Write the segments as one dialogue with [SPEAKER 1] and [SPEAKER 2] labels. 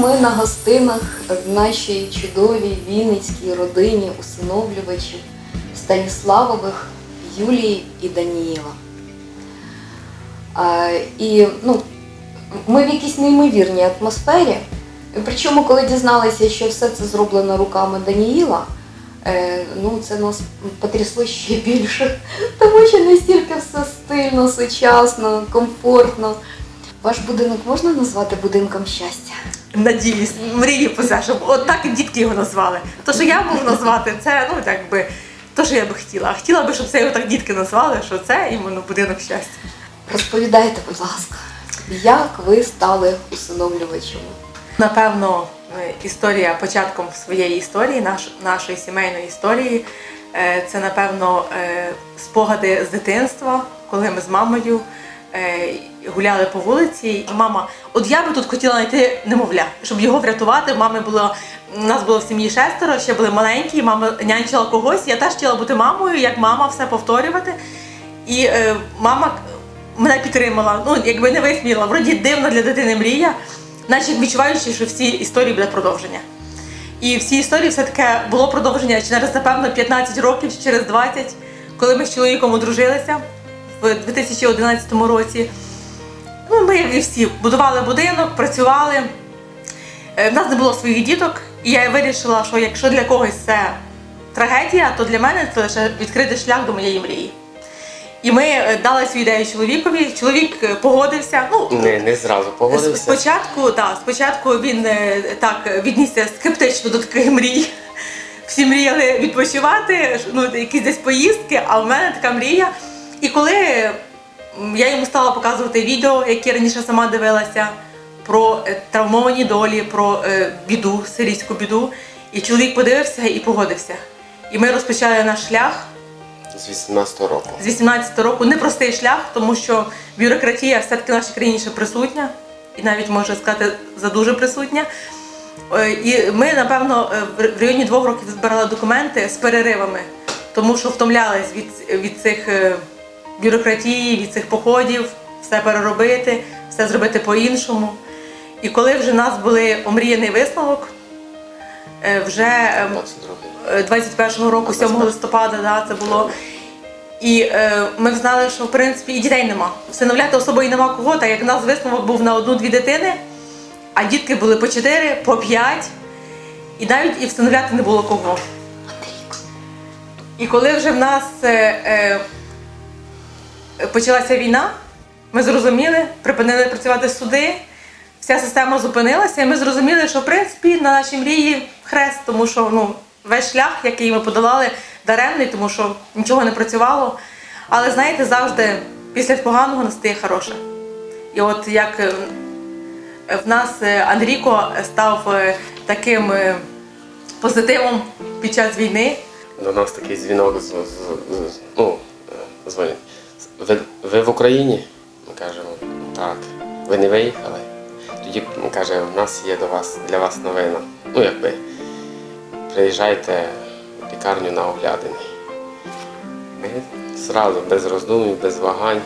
[SPEAKER 1] ми на гостинах в нашій чудовій вінницькій родині усиновлювачів Станіславових Юлії і Даніїла. А, і ну, ми в якійсь неймовірній атмосфері. Причому, коли дізналися, що все це зроблено руками Даніїла, е, ну це нас потрясло ще більше, тому що настільки все стильно, сучасно, комфортно. Ваш будинок можна назвати будинком щастя?
[SPEAKER 2] Надіюсь, мрію про це, от так і дітки його назвали. То, що я можу назвати, це ну так би то, що я би хотіла. А хотіла би, щоб це його так дітки назвали, що це іменно будинок щастя.
[SPEAKER 1] Розповідайте, будь ласка, як ви стали усиновлювачем?
[SPEAKER 2] Напевно, е, історія початком своєї історії, наш, нашої сімейної історії, е, це напевно е, спогади з дитинства, коли ми з мамою гуляли по вулиці. І мама, от я би тут хотіла знайти немовля, щоб його врятувати. Мами було у нас було в сім'ї шестеро, ще були маленькі, мама нянчила когось. Я теж хотіла бути мамою, як мама, все повторювати. І е, мама мене підтримала. Ну, якби не висміяла. Вроді дивна для дитини мрія, наче відчуваючи, що всі історії буде продовження. І в цій історії все таке було продовження через, напевно, 15 років через 20, коли ми з чоловіком одружилися в 2011 році. Ну, ми, як і всі, будували будинок, працювали. Е, В нас не було своїх діток, і я вирішила, що якщо для когось це трагедія, то для мене це лише відкрити шлях до моєї мрії. І ми е, дали свою ідею чоловікові. Чоловік е, погодився. Ну,
[SPEAKER 3] Не, не зразу погодився.
[SPEAKER 2] Спочатку, так, спочатку він так віднісся скептично до таких мрій. Всі мріяли відпочивати, ну, якісь десь поїздки, а в мене така мрія. І коли я йому стала показувати відео, які раніше сама дивилася, про е, травмовані долі, про е, біду, сирійську біду, і чоловік подивився і погодився. І ми розпочали наш шлях
[SPEAKER 3] З 18 року.
[SPEAKER 2] з 18 року непростий шлях, тому що бюрократія все-таки в нашій країні ще присутня, і навіть можна сказати, задуже присутня. Е, І ми, напевно, в районі двох років збирали документи з переривами, тому що втомлялись від, від цих бюрократії, від цих походів, все переробити, все зробити по-іншому. І коли вже в нас були омріяний висновок, е, вже е,
[SPEAKER 3] 22
[SPEAKER 2] е, 21-го року, 7 листопада, да, це було. І е, ми знали, що в принципі і дітей нема. Всиновляти особою нема кого, так як в нас висновок був на одну-дві дитини, а дітки були по 4, по 5, і навіть і всиновляти не було кого. І коли вже в нас е, е, почалася війна, ми зрозуміли, припинили працювати суди, вся система зупинилася, і ми зрозуміли, що в принципі на нашій мрії хрест, тому що ну, весь шлях, який ми подолали, даремний, тому що нічого не працювало. Але знаєте, завжди після поганого настає хороше. І от як е, в нас е, Андрійко став е, таким позитивом під час війни.
[SPEAKER 3] До нас такий дзвінок з, з, з ну, дзвонять. Ви, ви в Україні? Ми кажемо, так. Ви не виїхали? Тоді каже, у нас є до вас для вас новина. Ну, якби приїжджайте в лікарню на оглядини. Ми зразу, без роздумів, без вагань.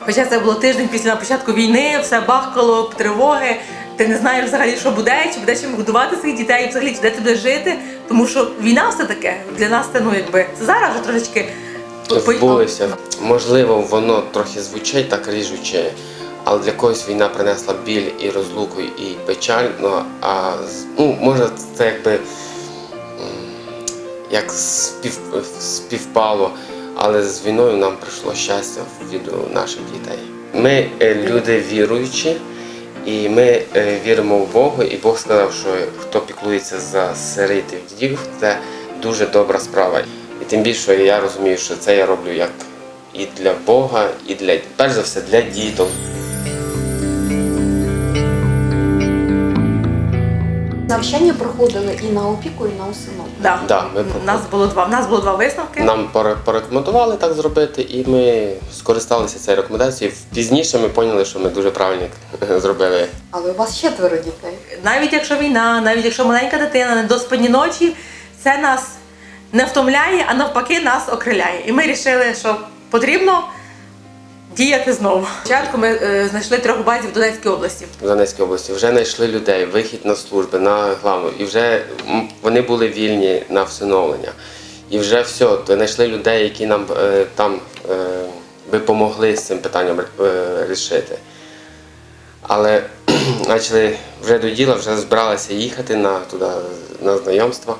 [SPEAKER 2] Хоча це було тиждень після початку війни, все бахкало, тривоги. Ти не знаєш взагалі, що буде, чи буде чим годувати своїх дітей, взагалі чи де ти будеш жити. Тому що війна все таке для нас це ну якби це зараз вже трошечки
[SPEAKER 3] Вбулися. Можливо, воно трохи звучить так ріжуче, але для когось війна принесла біль і розлуку, і печаль. Ну, а ну, може це якби як спів, співпало, але з війною нам прийшло щастя від наших дітей. Ми е, люди віруючі, і ми е, віримо в Бога, і Бог сказав, що хто піклується за сиріт і вдів, це дуже добра справа. І тим більше я розумію, що це я роблю як і для Бога, і для перш за все для діток.
[SPEAKER 1] Навчання проходили і на опіку, і на усиновлення.
[SPEAKER 2] Да.
[SPEAKER 3] Да, ми
[SPEAKER 2] У нас було два. У нас було два висновки.
[SPEAKER 3] Нам поре- порекомендували так зробити, і ми скористалися цією рекомендацією. Пізніше ми поняли, що ми дуже правильно зробили.
[SPEAKER 1] Але у вас четверо дітей.
[SPEAKER 2] Навіть якщо війна, навіть якщо маленька дитина, недоспані ночі, це нас не втомляє, а навпаки нас окриляє. І ми вирішили, що потрібно діяти знову. Спочатку ми е, знайшли трьох базів в Донецькій області.
[SPEAKER 3] в Донецькій області. Вже знайшли людей, вихід на служби, на главну. І вже вони були вільні на всиновлення. І вже все, знайшли людей, які нам е, там е, би помогли з цим питанням е, рішити. Але почали вже до діла, вже збиралися їхати на, туди, на знайомство.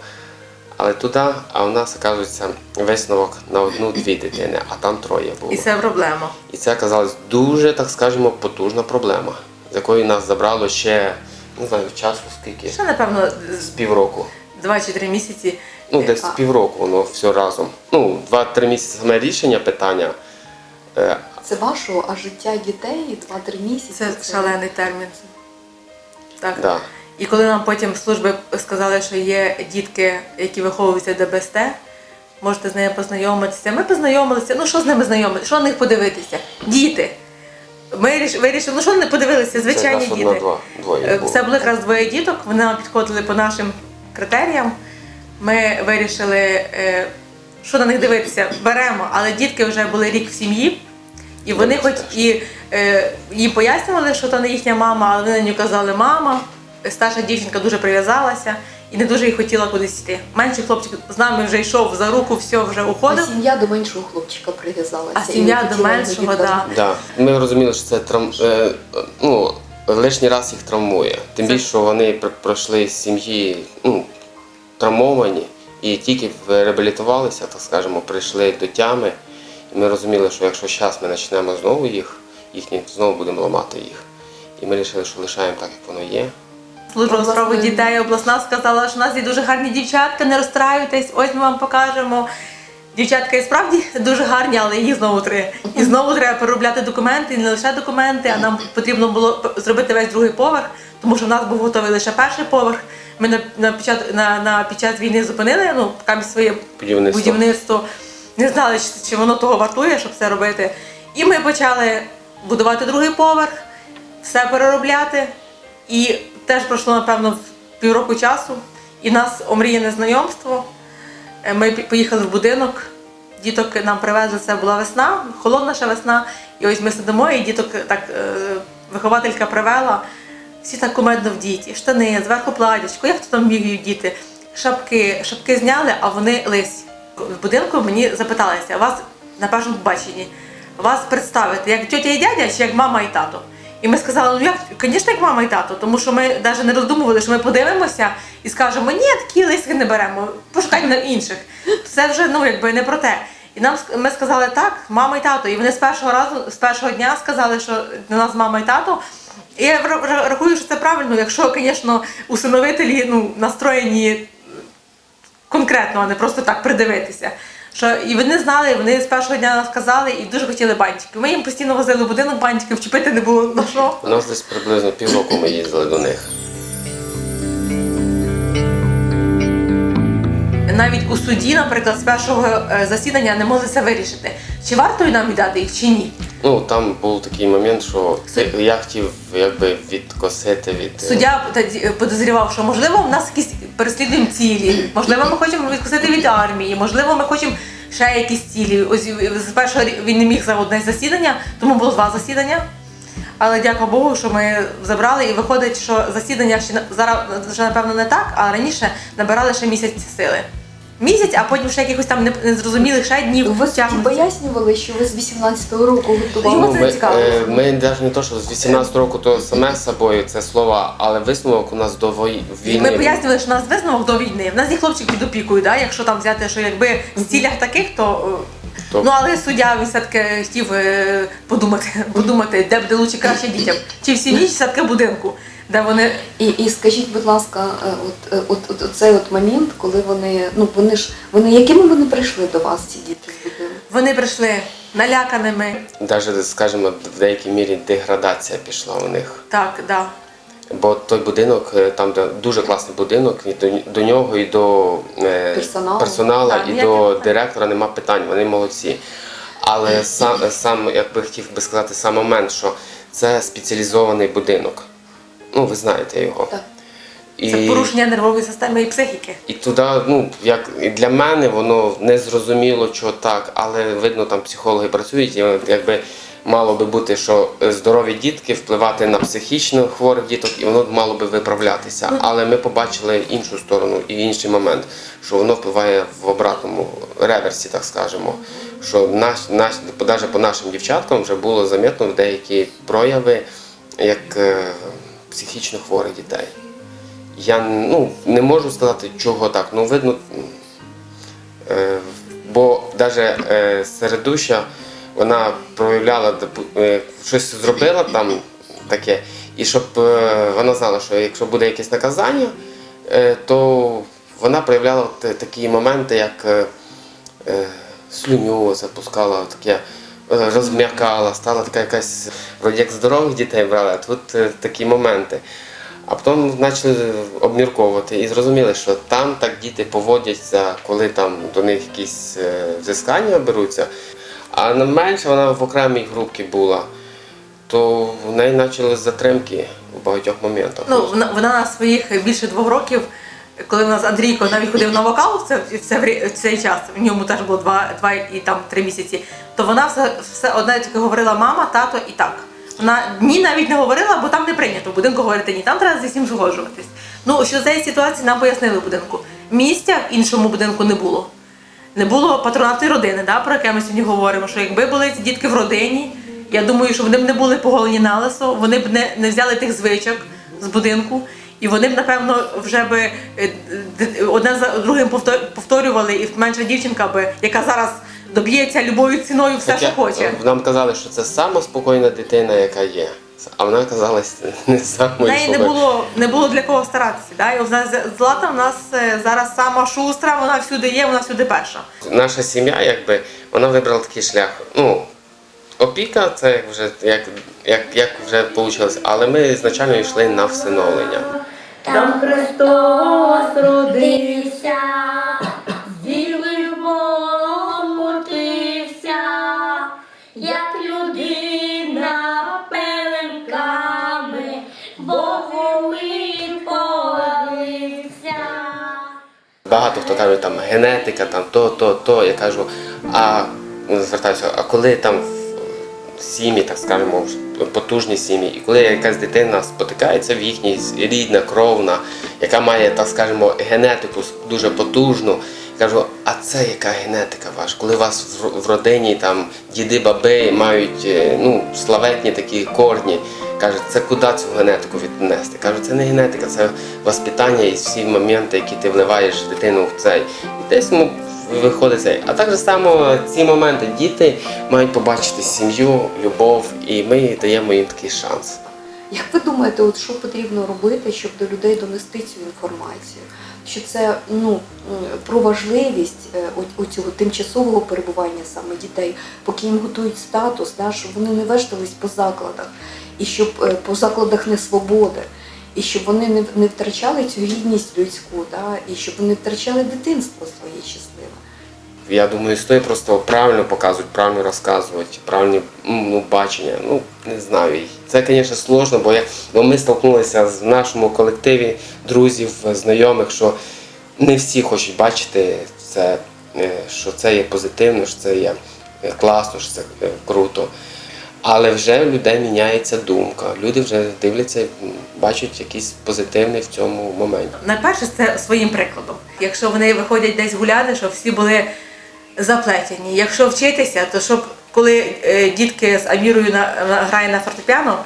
[SPEAKER 3] Але туди, а у нас, оказується, висновок на одну-дві дитини, а там троє було.
[SPEAKER 2] І це проблема.
[SPEAKER 3] І це оказалась дуже, так скажемо, потужна проблема, з якої нас забрало ще, не знаю, часу скільки,
[SPEAKER 2] Ще, напевно,
[SPEAKER 3] з півроку.
[SPEAKER 2] два чи три місяці.
[SPEAKER 3] Ну, десь
[SPEAKER 1] А.
[SPEAKER 3] півроку воно все разом. Ну, два-три місяці саме рішення питання. Е,
[SPEAKER 1] Це вашого, а життя дітей 2-3 місяці.
[SPEAKER 2] Це шалений термін. Так.
[SPEAKER 3] да.
[SPEAKER 2] І коли нам потім служби сказали, що є дітки, які виховуються ДБСТ, можете з ними познайомитися. Ми познайомилися. Ну що з ними знайомитися? Що на них подивитися? Діти. Ми ріш- вирішили, ну що не подивилися? Звичайні
[SPEAKER 3] це
[SPEAKER 2] діти.
[SPEAKER 3] одна-два, двоє
[SPEAKER 2] Е. Це було якраз двоє діток, вони нам підходили по нашим критеріям. Ми вирішили, е, що на них дивитися, беремо, але дітки вже були рік в сім'ї, і вони хоч і е, їм пояснювали, що то не їхня мама, але вони нього казали мама. Старша дівчинка дуже прив'язалася і не дуже й хотіла кудись йти. Менший хлопчик з нами вже йшов за руку, все вже
[SPEAKER 1] А
[SPEAKER 2] уходив.
[SPEAKER 1] сім'я до меншого хлопчика прив'язалася.
[SPEAKER 2] А сім'я до меншого, да.
[SPEAKER 3] Да. Ми розуміли, що це трам... е, ну, лишній раз їх травмує. Тим більше, що вони пройшли з сім'ї ну, травмовані і тільки реабілітувалися, так скажемо, прийшли до тями. І ми розуміли, що якщо зараз ми почнемо знову їх, їхні знову будемо ламати їх. І ми вирішили, що лишаємо так, як воно є.
[SPEAKER 2] Служба у
[SPEAKER 1] Обласний.
[SPEAKER 2] дітей обласна сказала, що у нас є дуже гарні дівчатка, не розстраюйтесь, ось ми вам покажемо. Дівчатка і справді дуже гарні, але їх знову три. І знову треба переробляти документи, і не лише документи, а нам потрібно було зробити весь другий поверх, тому що в нас був готовий лише перший поверх. Ми на, на, під, час, на, на під час війни зупинили ну, своє
[SPEAKER 3] Будівництво.
[SPEAKER 2] будівництво. Не знали, чи, чи воно того вартує, щоб це робити. І ми почали будувати другий поверх, все переробляти. І теж пройшло, напевно, півроку часу. І нас омріяне знайомство. Е, Ми поїхали в будинок, діток нам привезли, це була весна, холодна ще весна. І ось ми сидимо, і діток так е, вихователька привела. Всі так кумедно вдіті, штани, зверху платячко, як то там вміють діти, шапки, шапки зняли, а вони лисі. В будинку мені запиталися, вас на першому побаченні, вас представити як тьотя і дядя чи як мама і тато? І ми сказали, ну як, звісно, як мама і тато, тому що ми навіть не роздумували, що ми подивимося і скажемо, ні, такі лисих не беремо, пошукайте на інших. Це вже ну якби не про те. І нам ми сказали так, мама і тато. І вони з першого разу, з першого дня сказали, що для нас мама і тато. І я ра- ра- рахую, що це правильно, якщо, звісно, усиновителі ну, настроєні конкретно, а не просто так придивитися. Що і вони знали, і вони з першого дня нас казали і дуже хотіли бантики. Ми їм постійно возили в будинок бантиків, вчепити не було на що.
[SPEAKER 3] У нас десь приблизно півроку ми їздили до них.
[SPEAKER 2] Навіть у суді, наприклад, з першого е, засідання не могли це вирішити. Чи варто нам віддати їх, чи ні?
[SPEAKER 3] Ну, там був такий момент, що я- я хотів якби відкосити від. е,
[SPEAKER 2] Суддя тоді е, що можливо в нас якісь переслідуємо цілі, можливо, ми хочемо відкусити від армії, можливо, ми хочемо ще якісь цілі. Ось е, з першого він не міг за одне засідання, тому було два засідання. Але дякую Богу, що ми забрали, і виходить, що засідання ще зараз вже напевно не так, а раніше набирали ще місяць сили. Місяць, а потім ще якихось там не- незрозумілих ще днів.
[SPEAKER 1] Ви пояснювали, що ви з 18-го року готували.
[SPEAKER 2] Чому
[SPEAKER 3] Ну,
[SPEAKER 2] це
[SPEAKER 3] ми,
[SPEAKER 2] цікаво?
[SPEAKER 3] е, ми навіть не то, що з 18 року то саме собою це слова, але висновок у нас до війни.
[SPEAKER 2] Ми пояснювали, що у нас висновок до війни. В нас є хлопчик під опікою, да? якщо там взяти, що якби в цілях таких, то. Е, Ну але суддя він все-таки хотів е, подумати, подумати, де буде лучше краще дітям. Чи в сім'ї, чи все-таки в будинку, де вони
[SPEAKER 1] І, і скажіть, будь ласка, е, от, е, от, от, от цей от момент, коли вони, ну вони ж вони якими вони прийшли до вас, ці діти з будинку?
[SPEAKER 2] вони прийшли наляканими.
[SPEAKER 3] Навіть, скажімо, в деякій мірі деградація пішла у них.
[SPEAKER 2] Так, да.
[SPEAKER 3] Бо той будинок, е, там де дуже класний будинок, і до, до нього і до е,
[SPEAKER 1] Персоналу.
[SPEAKER 3] персонала,
[SPEAKER 2] Так,
[SPEAKER 3] і до директора нема питань, вони молодці. Але сам, сам як би хотів би сказати, сам момент, що це спеціалізований будинок. Ну, ви знаєте його.
[SPEAKER 1] Так.
[SPEAKER 2] Це порушення нервової системи і психіки.
[SPEAKER 3] І туди, ну як і для мене воно не зрозуміло, що так, але видно, там психологи працюють, і якби мало би бути, що е, здорові дітки впливати на психічно хворих діток, і воно мало би виправлятися. Але ми побачили іншу сторону і інший момент, що воно впливає в обратному реверсі, так скажемо. Що наш, наш, навіть по нашим дівчаткам вже було замітно деякі прояви як е, психічно хворих дітей. Я ну, не можу сказати, чого так. Ну, видно, Е, Бо навіть середуща вона проявляла е, щось зробила там таке, і щоб е, вона знала, що якщо буде якесь наказання, е, то вона проявляла такі моменти, як слюню запускала, таке розм'якала, стала така якась, вроді як здорових дітей брала, а тут такі моменти. А потім почали обмірковувати і зрозуміли, що там так діти поводяться, коли там до них якісь взискання беруться. А не менше вона в окремій групці була, то в неї почали затримки у багатьох моментах.
[SPEAKER 2] Ну, вона, вона на своїх більше двох років, коли у нас Андрійко навіть ходив на вокал в, це, в, це, в цей час, в ньому теж було два, два і там три місяці, то вона все, все одне тільки говорила мама, тато і так. Вона ні навіть не говорила, бо там не прийнято в будинку говорити ні, там треба з усім згоджуватись. Ну, що з ситуації нам пояснили в будинку. Місця в іншому будинку не було. Не було патронатної родини, да, про яке ми сьогодні говоримо, що якби були ці дітки в родині, я думаю, що вони б не були поголені на лесо, вони б не, не взяли тих звичок з будинку, і вони б, напевно, вже би е, одне за другим повтор- повторювали, і менша дівчинка би, яка зараз доб'ється любою ціною все, що хоче.
[SPEAKER 3] е, Нам казали, що це сама спокійна дитина, яка є. А вона казалась не самою
[SPEAKER 2] неї не було, не було для кого старатися. Да? І Злата в нас е, зараз сама шустра, вона всюди є, вона всюди перша.
[SPEAKER 3] Наша сім'я, якби, вона вибрала такий шлях. Ну, опіка це як вже як, як, як вже вийшло, але ми ізначально йшли на всиновлення.
[SPEAKER 4] Там Христос родився,
[SPEAKER 3] Каже, там генетика, там то, то, то. Я кажу, а ну, звертаюся, а коли там в сім'ї, так скажемо, потужні сім'ї, і коли якась дитина спотикається в їхній рідна, кровна, яка має, так скажемо, генетику дуже потужну. Кажу, а це яка генетика ваша? Коли у вас в- в родині там діди, баби мають е, ну, славетні такі корні, каже, це куди цю генетику віднести? Кажу, це не генетика, це воспитання і всі моменти, які ти вливаєш дитину в цей. І десь йому виходить цей. А так само ці моменти діти мають побачити сім'ю, любов, і ми даємо їм такий шанс.
[SPEAKER 1] Як ви думаєте, от що потрібно робити, щоб до людей донести цю інформацію? Що це ну про важливість е, о- оцього тимчасового перебування саме дітей, поки їм готують статус, да, щоб вони не вештались по закладах, і щоб е, по закладах не свободи, і щоб вони не, не втрачали цю гідність людську, да, і щоб вони втрачали дитинство своє щасливе.
[SPEAKER 3] Я думаю, стоїть просто правильно показувати, правильно розказувати, правильні ну, бачення. Ну, не знаю. Це, звісно, сложно, бо, я, бо ми столкнулися з- нашому колективі друзів, знайомих, що не всі хочуть бачити це, е, що це є позитивно, що це є е, класно, що це е, круто. Але вже у людей міняється думка. Люди вже дивляться, бачать якийсь позитивний в цьому моменті.
[SPEAKER 2] Найперше це своїм прикладом. Якщо вони виходять десь гуляти, щоб всі були заплетені. Якщо вчитися, то щоб коли е, дітки з Амірою грає на фортепіано,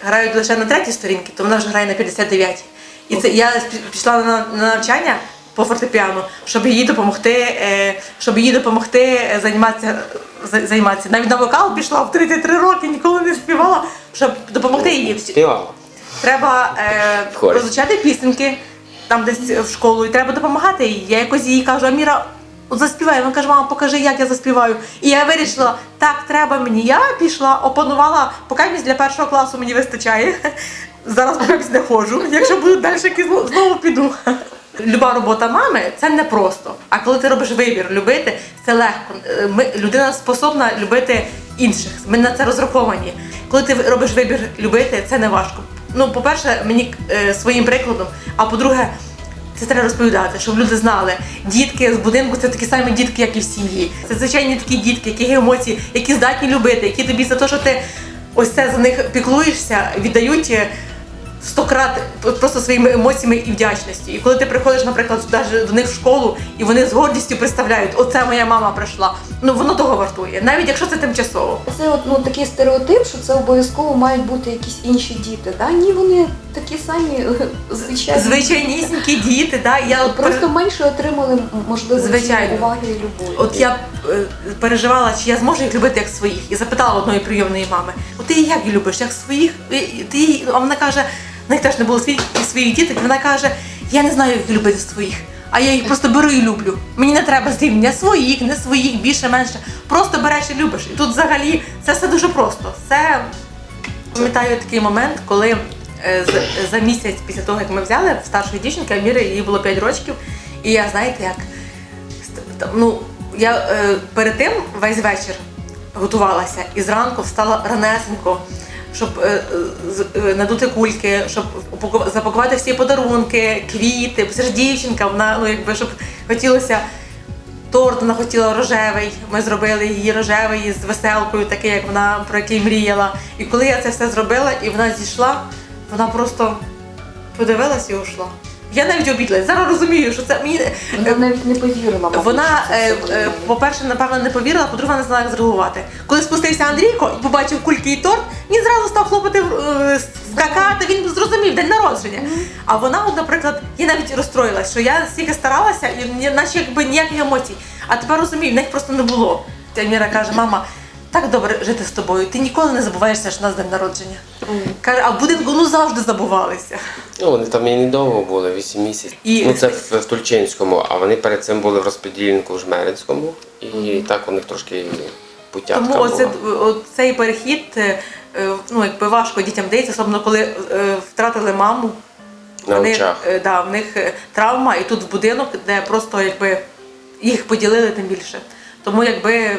[SPEAKER 2] грають лише на третій сторінці, то вона вже грає на 59. І це я пішла на, на навчання по фортепіано, щоб їй допомогти, е, щоб їй допомогти е, займатися, займатися. Навіть на вокал пішла в 33 роки, ніколи не співала, щоб допомогти їй.
[SPEAKER 3] Співала.
[SPEAKER 2] Треба е, розучати пісеньки там десь в школу, і треба допомагати їй. Я якось їй кажу, Аміра, от заспівай. Вона каже, мама, покажи, як я заспіваю. І я вирішила, так, треба мені. Я пішла, опанувала, поки місць для першого класу мені вистачає. Зараз поки не ходжу. Якщо будуть далі, знову, піду. Люба робота мами це не просто. А коли ти робиш вибір любити, це легко. Ми, людина способна любити інших. Ми на це розраховані. Коли ти робиш вибір любити, це не важко. Ну, по-перше, мені е, своїм прикладом, а по-друге, Це треба розповідати, щоб люди знали. Дітки з будинку це такі самі дітки, як і в сім'ї. Це звичайні такі дітки, які емоції, які здатні любити, які тобі за те, що ти ось це за них піклуєшся, віддають сто крат просто своїми емоціями і вдячністю. І коли ти приходиш, наприклад, навіть до них в школу, і вони з гордістю представляють, оце моя мама прийшла. Ну воно того вартує, навіть якщо це тимчасово.
[SPEAKER 1] Це от, ну, такий стереотип, що це обов'язково мають бути якісь інші діти. Да? Ні, вони такі самі звичайні.
[SPEAKER 2] Звичайнісінькі діти, да, я от
[SPEAKER 1] Просто менше отримали м- можливості
[SPEAKER 2] Звичайно.
[SPEAKER 1] уваги і любові.
[SPEAKER 2] От я е, переживала, чи я зможу їх любити як своїх, і запитала одної прийомної мами: От ти як її любиш, як своїх? Ти її- а вона каже, в них теж не було своїх своїх діток. Вона каже: я не знаю, як любити своїх. А я їх просто беру і люблю. Мені не треба зрівняння своїх, не своїх, більше, менше. Просто береш і любиш. І тут взагалі це все дуже просто. Це пам'ятаю такий момент, коли е, за місяць після того, як ми взяли старшої дівчинки, Аміри, їй було 5 років. І я, знаєте, як ну, я е, перед тим весь вечір готувалася і зранку встала ранесенько, щоб е, е, надути кульки, щоб запакувати всі подарунки, квіти. Це ж дівчинка, вона ну якби щоб хотілося. Торт вона хотіла рожевий. Ми зробили її рожевий з веселкою, такий, як вона про який мріяла. І коли я це все зробила, і вона зійшла, вона просто подивилась і ушла. Я навіть обідалась. Зараз розумію, що це мені
[SPEAKER 1] Вона навіть не повірила. мабуть,
[SPEAKER 2] вона, е, е, по-перше, напевно, не повірила, по-друге, не знала, як зреагувати. Коли спустився Андрійко побачив кульки торт, він зразу став хлопати, е, скакати, він зрозумів день народження. А вона, от, наприклад, я навіть розстроїлась, що я стільки старалася, і наче якби ніяких емоцій. А тепер розумію, в них просто не було. Та Міра каже, мама. Так добре жити з тобою. Ти ніколи не забуваєшся, що у нас день народження. Каже, а в будинку ну завжди забувалися.
[SPEAKER 3] Ну, вони там і недовго були, 8 місяців.
[SPEAKER 2] І-
[SPEAKER 3] Ну, це в, в Тульчинському, а вони перед цим були в розподільнику в Жмеринському. І так у них трошки путятка
[SPEAKER 2] Тому оце,
[SPEAKER 3] була.
[SPEAKER 2] цей перехід е, е, ну, якби важко дітям дається, особливо коли е, втратили маму.
[SPEAKER 3] На
[SPEAKER 2] Вони,
[SPEAKER 3] очах.
[SPEAKER 2] да, в них травма, і тут в будинок, де просто якби їх поділили тим більше. Тому якби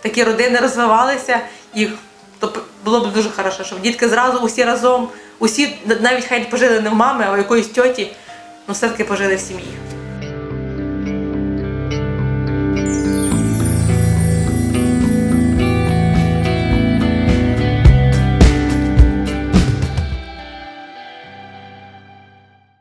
[SPEAKER 2] такі родини розвивалися, їх то було б дуже хорошо, щоб дітки зразу усі разом, усі навіть хай пожили не в мами, а у якоїсь тьоті, ну все-таки пожили в сім'ї.